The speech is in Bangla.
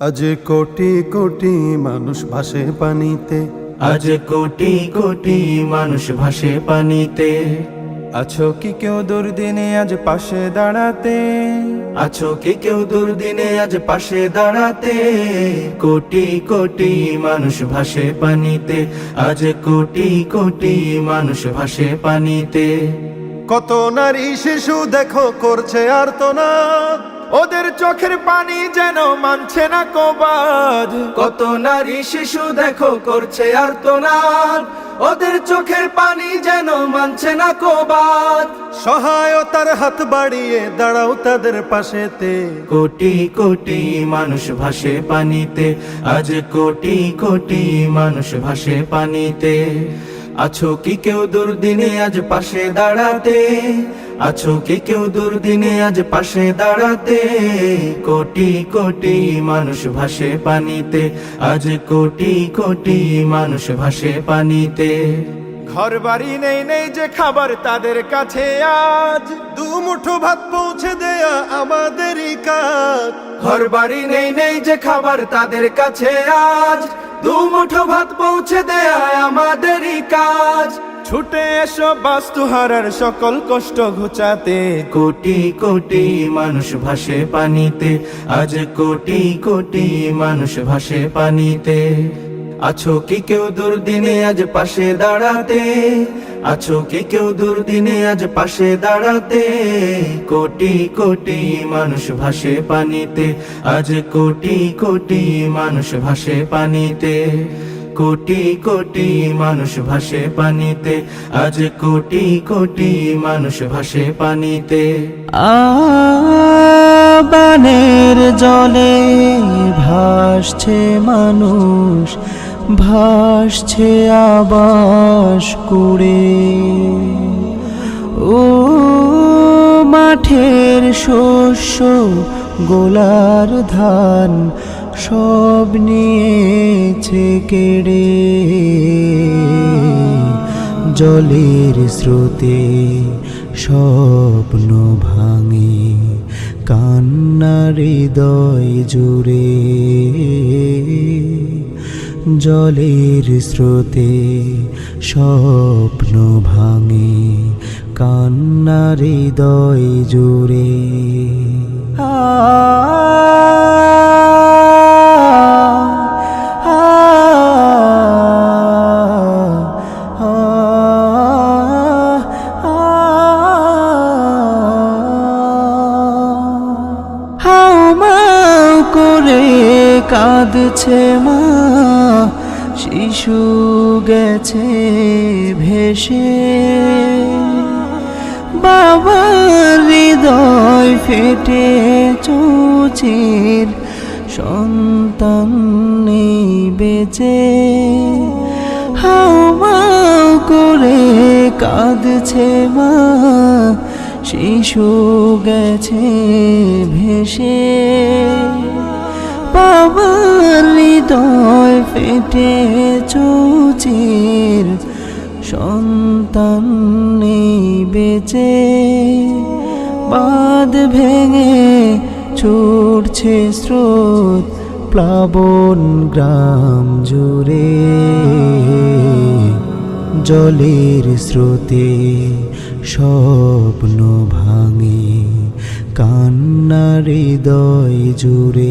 আজ কোটি কোটি মানুষ ভাসে পানিতে। আজ কোটি কোটি মানুষ ভাসে পানিতে। আছো কি কেউ দুর্দিনে আজ পাশে দাঁড়াতে? আছো কি কেউ দুর্দিনে আজ পাশে দাঁড়াতে? কোটি কোটি মানুষ ভাসে পানিতে। আজ কোটি কোটি মানুষ ভাসে পানিতে। কত নারী শিশু দেখো করছে আর তো না ওদের চোখের পানি যেন মানছে না কবাদ। কত নারী শিশু দেখো করছে আর তো ওদের চোখের পানি যেন মানছে না কবাদ। সহায়তার হাত বাড়িয়ে দাঁড়াও তাদের পাশেতে। কোটি কোটি মানুষ ভাসে পানিতে। আজ কোটি কোটি মানুষ ভাসে পানিতে। আছো কি কেউ দুর্দিনে আজ পাশে দাঁড়াতে? আছো কি কেউ দুর্দিনে আজ পাশে দাঁড়াতে? কোটি কোটি মানুষ ভাসে পানিতে। আজ কোটি কোটি মানুষ ভাসে পানিতে। ঘর বাড়ি নেই নেই যে খাবার তাদের কাছে আজ। দু মুঠো ভাত পৌঁছে দেয়া আমাদেরই কাজ। ঘর বাড়ি নেই নেই যে খাবার তাদের কাছে আজ। দু মুঠো ভাত পৌঁছে দেয়া আমাদেরই কাজ। ছুটে এসো বাস্তু হারার সকল কষ্ট ঘুচাতে। কোটি কোটি মানুষ ভাসে পানিতে, আজ কোটি কোটি মানুষ ভাসে পানিতে। আছো কি কেউ দুর্দিনে আজ পাশে দাঁড়াতে? আছো কি কেউ দুর্দিনে আজ পাশে দাঁড়াতে? কোটি কোটি মানুষ ভাসে পানিতে, আজ কোটি কোটি মানুষ ভাসে পানিতে। কোটি কোটি মানুষ ভাসে পানিতে। আজ কোটি কোটি মানুষ ভাসে পানিতে। আবানের জলে ভাসছে মানুষ, ভাসছে আবাস কুড়ে। ও মাঠের শস্য গোলার ধান সব নিয়েছে কেড়ে। জলের স্রোতে স্বপ্ন ভাঙে, কান্নার হৃদয় জুড়ে। জলের স্রোতে স্বপ্ন ভাঙে, কান্নার হৃদয় জুড়ে। আ কাঁদছে মা, শিশু গেছে ভেসে। বাবার হৃদয় ফেটে চুচির, সন্তান নেই বেঁচে। হাউমাউ করে কাঁদছে মা, শিশু গেছে ভেসে। বাবার হৃদয় ফেটে চুচির, সন্তান নেই বেঁচে। বাঁধ ভেঙে ছুটছে স্রোত, প্লাবন গ্রাম জুড়ে। জলের স্রোতে স্বপ্ন ভাঙে, কান্নার হৃদয় জুড়ে।